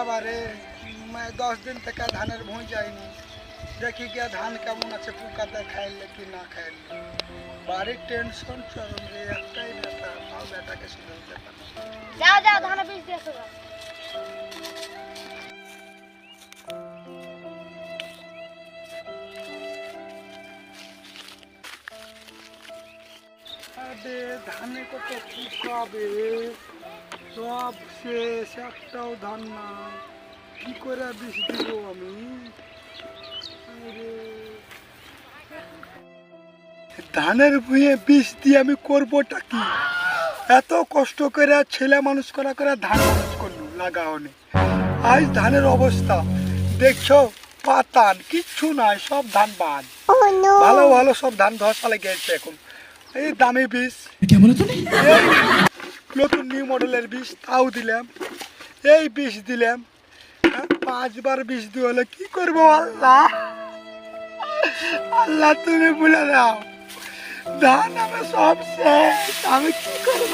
বাবা রে উম, দশ দিন থেকে ধানের ভুঁই যায়নি দেখি গিয়া ধান কেমন আছে পোকাতে খাইলে কি না খাইলে বাড়ির টেনশন চরম রে একটাই বেটা তাও বেটাকে শুনে দিতে পারি যাও যাও ধানের বীজ দিয়ে আসো গা। আরে ধানে কত পোকাবে সব শেষ একটাও ধান নাই কি করে বিষ দিব আমি? ধানের ভুঁয়ে বিষ দিয়ে আমি করবোটা কি? এত কষ্ট করে ছেলে মানুষ করা করে ধান মানুষ করলু লাগাওনি। আজ ধানের অবস্থা দেখছ? পাতান কিচ্ছু নাই সব ধান বাদ। ভালো ভালো সব ধান ধসালে গেছে এখন। এই দামি বীজ নতুন নিউ মডেলের বীজ তাও দিলাম। এই বীজ দিলাম। হ্যাঁ, পাঁচবার বীজ দিয়ে হলে কি করব আল্লাহ? আল্লাহ তুমি বলে দাও। ধান আমার সব শেষ আমি কি করব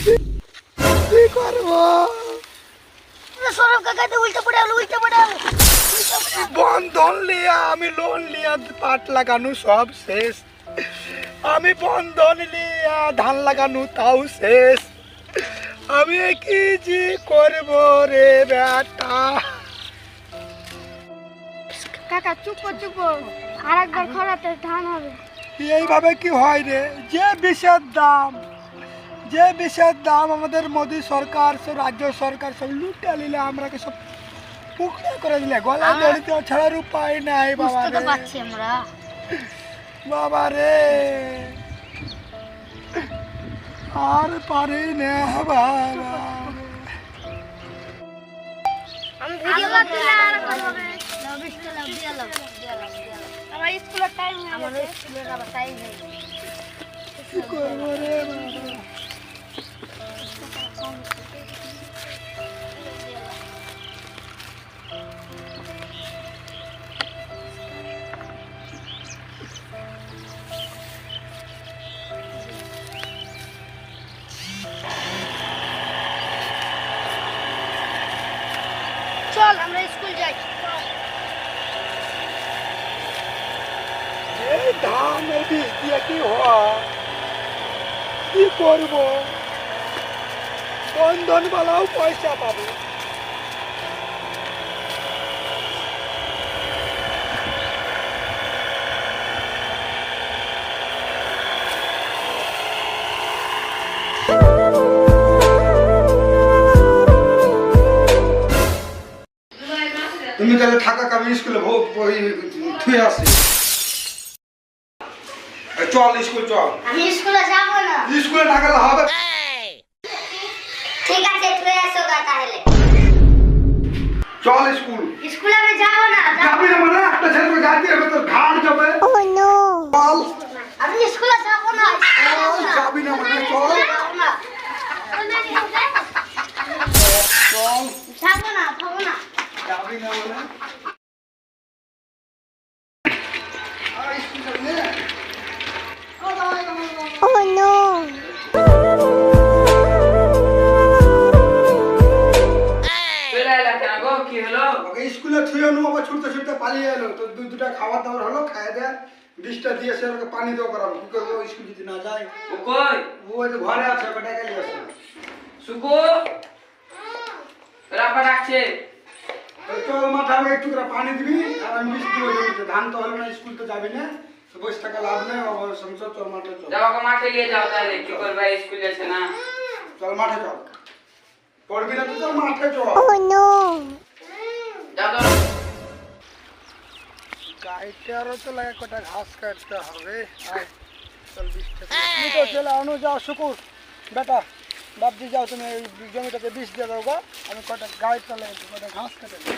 কি- করব? সরব কাকাতে উল্টে পড়ে উল্টে পড়ে বন্ধন লিয়া আমি লোন লিয়া পাট লাগানো সব শেষ। আমি বন্ধন লিয়া ধান লাগানো তাও শেষ। আমি কি জি করব রে বেটা? কাকা চুপ কর চুপ আর একবার খরাতে ধান হবে। এইভাবে কি হয় রে? যে বিষের দাম যে বিষের দাম আমাদের মোদী সরকার সব রাজ্য সরকার সব লুটে নিলে আমরাকে সব পুকড়ে করে দিলে? গলা দড়িতে ছাড়ার উপায় নাই বাবা বুঝতে তো পারছি আমরা। বাবা রে। আর পারি না বাবা আমি ভিডিও করতে আর করবে আমার স্কুলের টাইম আমার স্কুলের আবার টাইম হয়ে কি করব রে বাবা? করব। বন্ধন বালাও পয়সা পাবো। তুমি তাহলে থাকা আমি স্কুলে থুয়ে আসি। চল স্কুল চল। আমি স্কুলে যাব। স্কুলে না গেলে হবে। ঠিক আছে তুই এসো গা তাহলে। চল স্কুল। স্কুলে আমি যাব না যাবি না মানে? একটা ছেলে যাইতে হবে তোর ঘাড় যাবে। চল। আমি স্কুলে যাব না চল যাবি না। মানে? চল। না। চল যাব না যাব না। যাবি না মানে? হলো। ওকে স্কুলে থুয়ে নু আবার ছুটতে ছুটতে পালিয়ে এলো। তো দুই দুটা খাবার দাবার হলো খাইয়ে দেয় বিষটা দিয়েছে ওকে পানি দেওয়া করাবো। কি করব? স্কুল যদি না যায়। ও কই? ও ওই যে ঘরে আছে ওকে ডেকে নিয়ে আসো সুকু? রাপা ডাকছে। তো চল মাঠে আমাকে একটু করে পানি দিবি আর আমি বিষ দিব জমিতে ধান তো হলো না স্কুল তো যাবি না। তো বসে থাকা লাভ নেই আবার সংসার চল মাঠে চল। যাও ওকে মাঠে নিয়ে যাও তাহলে কি করবে? স্কুল যাচ্ছে না। চল মাঠে চল। পড়বি না তো চল মাঠে চল। গাইটারও তো লাগে কটা ঘাস কাটতে হবে। আয় চল তুমি তো চলে আনো যাও শুকুর। বেটা বাপজি যাও তুমি এই জমিটাতে বিষ দিয়ে দাও গা। আমি কটা গাই চলে কটা ঘাস কেটে দেবো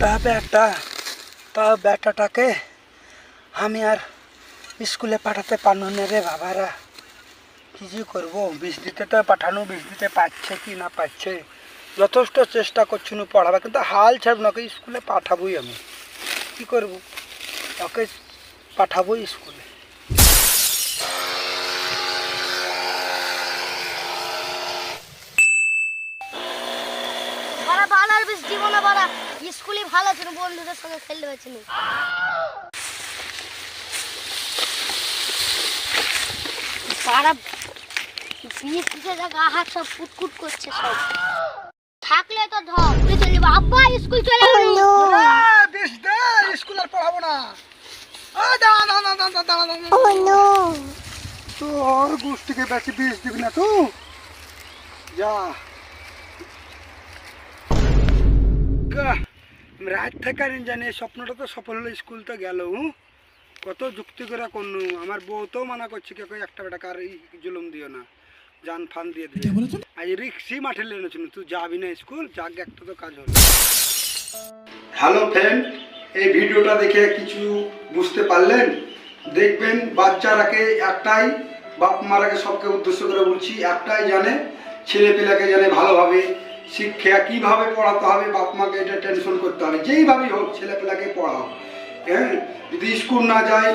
তা বেটা তা বেটাটাকে আমি আর স্কুলে পাঠাতে পারল না রে বাবারা। কি যে করব? বিষ তো পাঠানো বিষ পারছে কি না পাচ্ছে? যথেষ্ট চেষ্টা করছি না পড়াবে কিন্তু হাল ছাড়ব না স্কুলে পাঠাবোই আমি। কি করব? ওকে পাঠাবোই স্কুলে। স্কুলে ভালো ছিল, বন্ধুদের সঙ্গে খেলতে পারছি না। কিসে জায়গা হাত সব কুটকুট করছে সব। থাকলে তো ধর তুই চলে আব্বা স্কুল চলে গেল। বেশ দে স্কুল আর পড়াবো না। আ, দাঁড়া, দাঁড়া, দাঁড়া, দাঁড়া। Oh no. তোর গোষ্ঠীকে বেশি বিষ দিবি না তুই? যা। রাত থেকে আমি জানি স্বপ্নটা তো সফল হলো স্কুল তো গেল হুঁ? কত যুক্তি করে করনু। আমার বউ তো মানা করছে কে কই একটা বেটা কার এই জুলুম দিও না। জান ফান দিয়ে দিবে। আজ রিক্সি মাঠে লেনেছিল তুই যাবি না স্কুল যাক একটা তো কাজ হলো। হ্যালো ফ্রেন্ড এই ভিডিওটা দেখে কিছু বুঝতে পারলেন? দেখবেন বাচ্চারাকে একটাই বাপ মারাকে সবকে উদ্দেশ্য করে বলছি একটাই জানে ছেলে পেলাকে জানে ভালোভাবে শিক্ষা কীভাবে পড়াতে হবে বাপ মাকে এটা টেনশন করতে হবে যেইভাবেই হোক ছেলে পেলাকে পড়াও। হ্যাঁ যদি স্কুল না যায়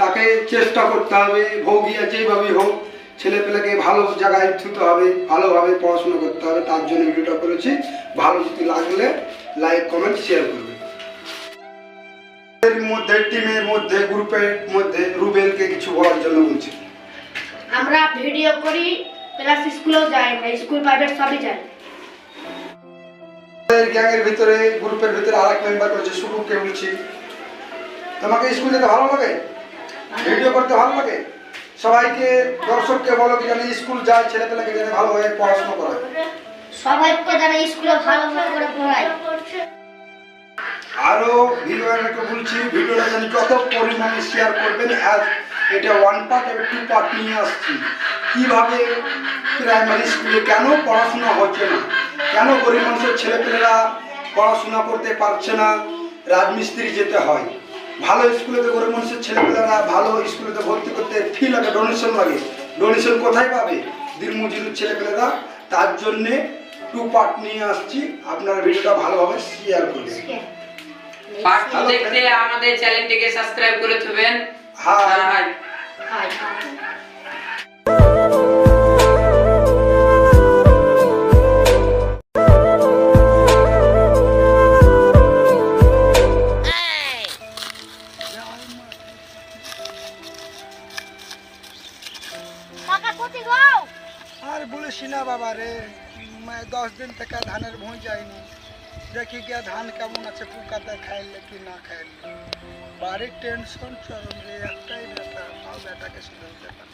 তাকে চেষ্টা করতে হবে ভোগিয়া যেইভাবেই হোক ছেলে পেলাকে ভালো জায়গায় থুতে হবে ভালোভাবে পড়াশোনা করতে হবে তার জন্য ভিডিওটা করেছি। ভালো যদি লাগলে লাইক কমেন্ট শেয়ার করবে। এর মধ্যে টিমের মধ্যে গ্রুপের মধ্যে রুবেলকে কিছু বলার জন্য বলছি। আমরা ভিডিও করি প্লাস স্কুলেও যাই আমরা স্কুল প্রাইভেট সবই যাই গ্যাংয়ের ভিতরে গ্রুপের ভিতরে আর এক মেম্বার করেছে শুভকে বলছি। তোমাকে স্কুল যেতে ভালো লাগে? ভিডিও করতে ভালো লাগে? সবাইকে দর্শককে বলো কি জানি স্কুল যায় ছেলেপেলাকে যেন ভালোভাবে পড়াশোনা করায়। সবাইকে যারা স্কুলে ভালোভাবে করে পড়ায়। আরও ভিডিওটাকে বলছি ভিডিওটা জানি কত পরিমাণে শেয়ার করবেন আর এটা ওয়ান পার্ট এবং টু পার্ট নিয়ে আসছি। কীভাবে প্রাইমারি স্কুলে কেন পড়াশোনা হচ্ছে না? কেন গরিব মানুষের ছেলেপেলেরা পড়াশোনা করতে পারছে না? রাজমিস্ত্রি যেতে হয়। ভালো স্কুলেতে গরিব মানুষের ছেলেপেলেরা ভালো স্কুলেতে ভর্তি করতে ফি লাগে ডোনেশন লাগে। ডোনেশন কোথায় পাবে? দিনমজুরির ছেলেপেলেরা। তার জন্যে টু পার্ট নিয়ে আসছি। আপনারা ভিডিওটা ভালোভাবে শেয়ার করবেন। পার্ট টু দেখতে আমাদের চ্যানেলটিকে সাবস্ক্রাইব করে থবেন। হ্যাঁ হ্যাঁ কাকা আর বলিস না বাবা রে मैं দশ দিন থেকে ধানের ভুঁই যাইনি দেখি গিয়া ধান কেমন আছে পোকাতে খাইলে কি না খাইলে। বাড়ির টেনশন চরম রে একটাই বেটা তাও বেটাকে শুধু বেটা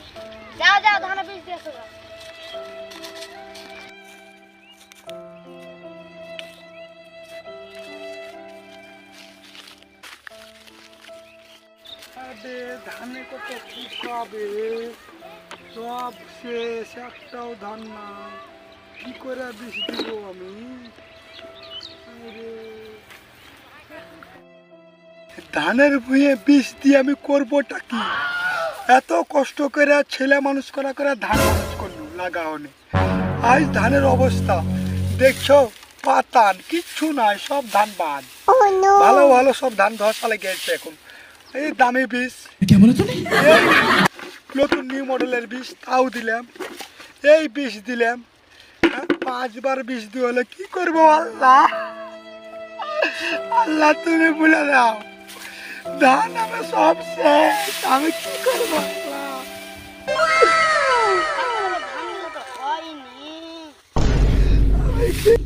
যাও যাও ধান বীজ দিয়ে আসো যাও। আরে ধানে কত পোকাবে সব শেষ একটাও ধান না। কি করে বিষ দিব আমি? ধানের ভুঁয়ে বিষ দিয়ে আমি করবোটা কি? এত কষ্ট করে ছেলে মানুষ করা করে ধান মানুষ করলু লাগাওনি আজ ধানের অবস্থা দেখছ? পাতান কিচ্ছু নাই সব ধান বাদ ভালো ভালো সব ধান ধসালে গেছে এখন। এই দামি বীজ। এই নতুন নিউ মডেলের বীজ তাও দিলাম। এই বীজ দিলাম। হ্যাঁ, পাঁচবার বীজ দিয়ে হলে কি করব আল্লাহ? আল্লাহ তুমি বলে দাও ধান আমার সব শেষ। আমি কি করব আমি কি-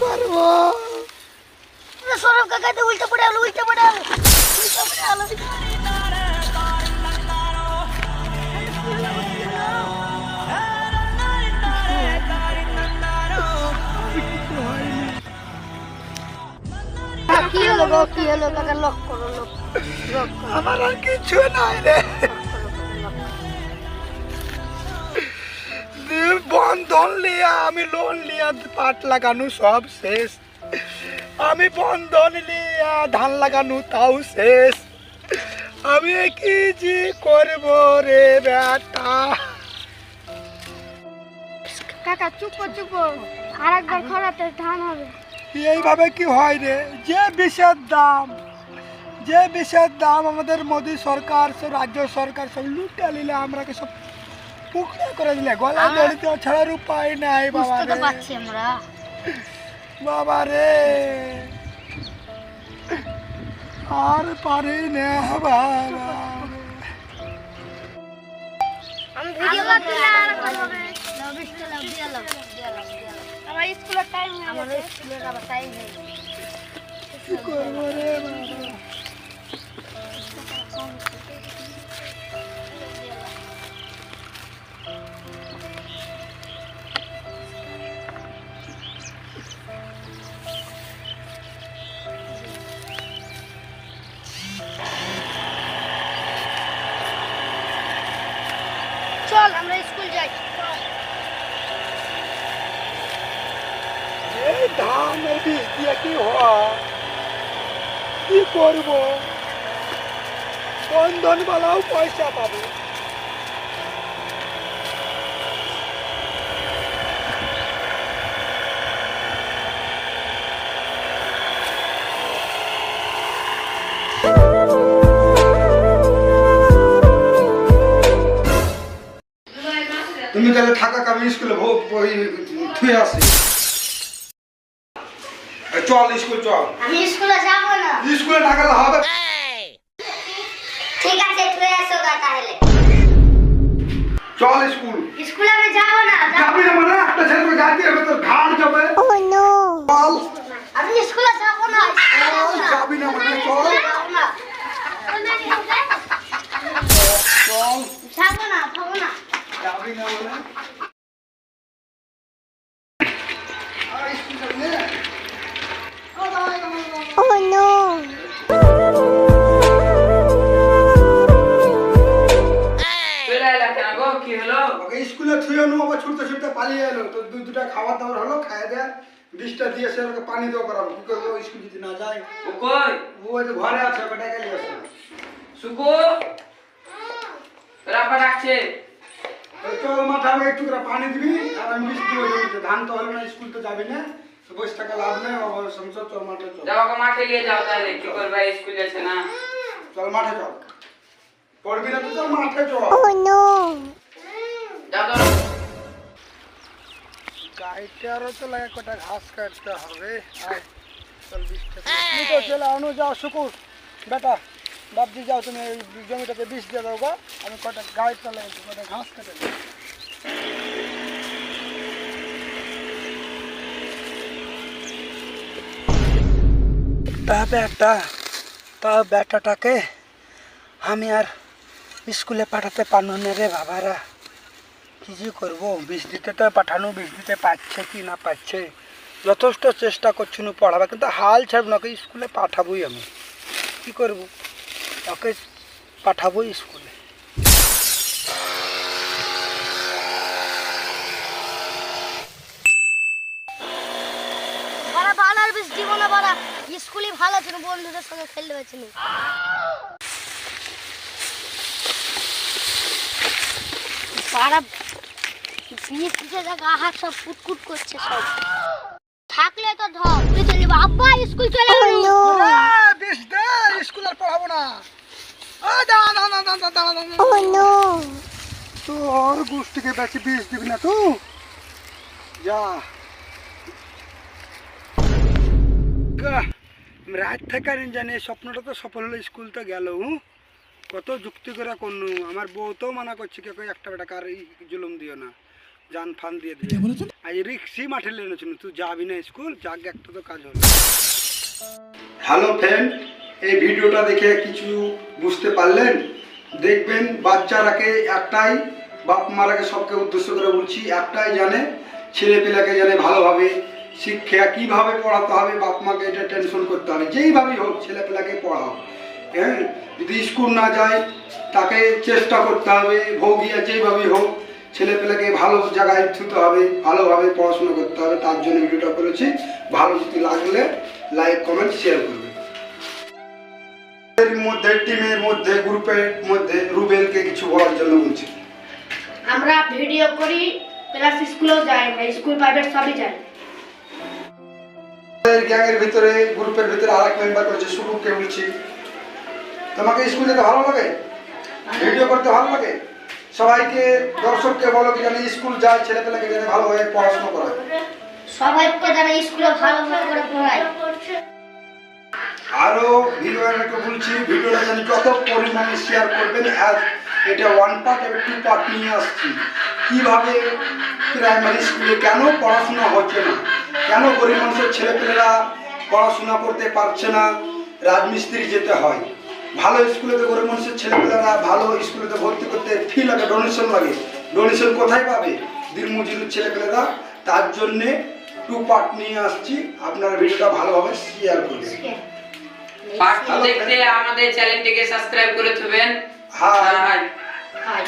করব? সৌরভ কাকা উল্টে পড়ে আলো উল্টে পড়ে আলো উল্টে পড়ে আলো লক আমার আর কিছু নাই রে। বন্ধন লিয়া, আমি লোন লিয়া, পাট লাগানো সব শেষ। আমি বন্ধন লিয়া, ধান লাগানো তাও শেষ। আমি কি জি করব রে বেটা? কাকা চুপ কর, চুপ কর। আর একবার খরাতে ধান হবে। এইভাবে কি হয় রে? যে বিষের দাম যে বিষের দাম আমাদের মোদী সরকার সব রাজ্য সরকার সব লুটে নিলে আমরাকে সব পুকুরে করে দিলে? গলা দড়িতে ছাড়ার উপায় নাই বাবা রে। বাবা রে। আর পারি না বাবা আমি ভিডিও করতে আর করবে লবিস্ট লাভ দিয়া লাভ আমার স্কুলের টাইম হয়ে গেছে আমার স্কুলের আবার টাইম হয়ে গেছে এই ধানের বীজ দিয়ে কি হয় কি করব বন্ধনওয়ালাও পয়সা পাবে তুমি তাহলে থাকা আমি স্কুলে থুয়ে আসি চল স্কুল চল। আমি স্কুলে যাব না। স্কুলে না গেলে হবে ঠিক আছে তুই এসো গা তাহলে। চল স্কুল। স্কুলে আমি যাব না যাবি না। মানে? একটা ছেলেকে গাইতে হবে তোর ঘাড় যাবে চল। আমি স্কুলে যাব না চল, যাবি না মানে? চল। না। চল। যাব না যাব না। যাবি না মানে? তো খাবার দাবার হলো খাইয়ে দেয় বিষটা দিয়ে সে ওকে পানি দেওয়া করাবো। কি করব? স্কুল যদি না যায় ও কই? ও ওই ঘরে আছে ওকে ডেকে নিয়ে আসো সুকু? তোর ডাকছে। চল মাথা আমাকে একটু পানি দিবি আর আমি বিষ দিব জমিতে ধান তো হলো না স্কুল তো যাবি না বসে থাকা লাভ নেই আবার সংসার চল মাঠে চল। যাও ওকে মাঠে নিয়ে যাও তাহলে কি করবা স্কুল যাচ্ছে না। চল মাঠে চল। পড়বি না তো চল মাঠে চল। যাও। তো গাইটারও তো লাগে কটা ঘাস কাটতে হবে আয় চল বিষটা তুমি তো চলে আনো যাও শুকুর বেটা বাপজি যাও তুমি এই জমিটাতে বিষ দিয়ে দাও গো আমি কটা গাইটা লাগে কটা ঘাস কেটে দিই তা বেটা তা বেটাটাকে আমি আর স্কুলে পাঠাতে পারল না রে বাবারা কি যে করব? বিষ দিতে তো পাঠানো বিষ দিতে পারছে কি না পাচ্ছে? যথেষ্ট চেষ্টা করছি না পড়াবে কিন্তু হাল ছাড়ব না স্কুলে পাঠাবোই আমি। কি করব? ওকে পাঠাবোই স্কুলে। স্কুলে ভালো ছিল বন্ধুদের সঙ্গে খেলতে পারছিল বাড়া বিষ দিতে জায়গা হাত সব কুটকুট করছে সব। থাকলে তো ধর তুই চলে আব্বা স্কুল চলে গেল। বিষ দে স্কুল আর পড়াবো না। আ, দাঁড়া, দাঁড়া, দাঁড়া, দাঁড়া, দাঁড়া, দাঁড়া। তোর গোষ্ঠীকে বেশি বিষ দিবি না তুই। যা। গা, রাত থেকে আর জানি স্বপ্নটা তো সফল হলো স্কুল তো গেল হুঁ? কত যুক্তি করে করনু। আমার বউ তো মানা করছে কে একটা বেটা কার জুলুম দিও না। জান ফান দিয়ে দিবে আজ রিক্সি মাঠে লেনেছিল তুই যাবি না স্কুল যাক একটা তো কাজ হলো। হ্যালো ফ্রেন্ড এই ভিডিওটা দেখে কিছু বুঝতে পারলেন? দেখবেন বাচ্চারাকে একটাই বাপ মারাকে সবকে উদ্দেশ্য করে বলছি একটাই জানে ছেলে পেলাকে জানে ভালোভাবে শিক্ষা কীভাবে পড়াতে হবে বাপ মাকে এটা টেনশন করতে হবে যেইভাবেই হোক ছেলে পেলাকে পড়াও। হ্যাঁ যদি স্কুল না যায় তাকে চেষ্টা করতে হবে ভৌগিয়া যেইভাবেই হোক ছেলে পেলাকে ভালো জায়গায় থুতে হবে ভালোভাবে পড়াশোনা করতে হবে তার জন্য ভিডিওটা করেছি। ভালো যদি লাগলে লাইক কমেন্ট শেয়ার করবে। এর মধ্যে টিমের মধ্যে গ্রুপের মধ্যে রুবেলকে কিছু বলার জন্য বলছি। আমরা ভিডিও করি প্লাস স্কুলেও যায় স্কুল প্রাইভেট সবই যায়। গ্যাংয়ের ভিতরে গ্রুপের ভিতরে আরেক মেম্বার করেছে সুকুকে বলছি। তোমাকে স্কুল যেতে ভালো লাগে? ভিডিও করতে ভালো লাগে? সবাইকে দর্শককে বলো কি জানি স্কুল যায় ছেলেপেলেকে যেন ভালোভাবে পড়াশোনা করায়। সবাইকে যারা স্কুলে ভালো করে পড়ায়। আরও ভিডিওকে বলছি ভিডিওটা যেন যত পরিমাণে শেয়ার করবেন আর এটা ওয়ান পার্ট এবং টু পার্ট নিয়ে আসছি। কীভাবে প্রাইমারি স্কুলে কেন পড়াশোনা হচ্ছে না? কেন গরিব মানুষের ছেলেপেলেরা পড়াশোনা করতে পারছে না? রাজমিস্ত্রি যেতে হয়। ভালো স্কুলেতে গরিব মানুষের ছেলেপেলেরা ভালো স্কুলেতে ভর্তি করতে ফি লাগে ডোনেশন লাগে। ডোনেশন কোথায় পাবে? দিনমজুরের ছেলেপেলেরা তার জন্যে টু পার্ট নিয়ে আসছি। আপনারা ভিডিওটা ভালোভাবে শেয়ার করবেন। পার্ট দেখতে আমাদের চ্যানেলটিকে সাবস্ক্রাইব করে দেবেন হ্যাঁ হাই হাই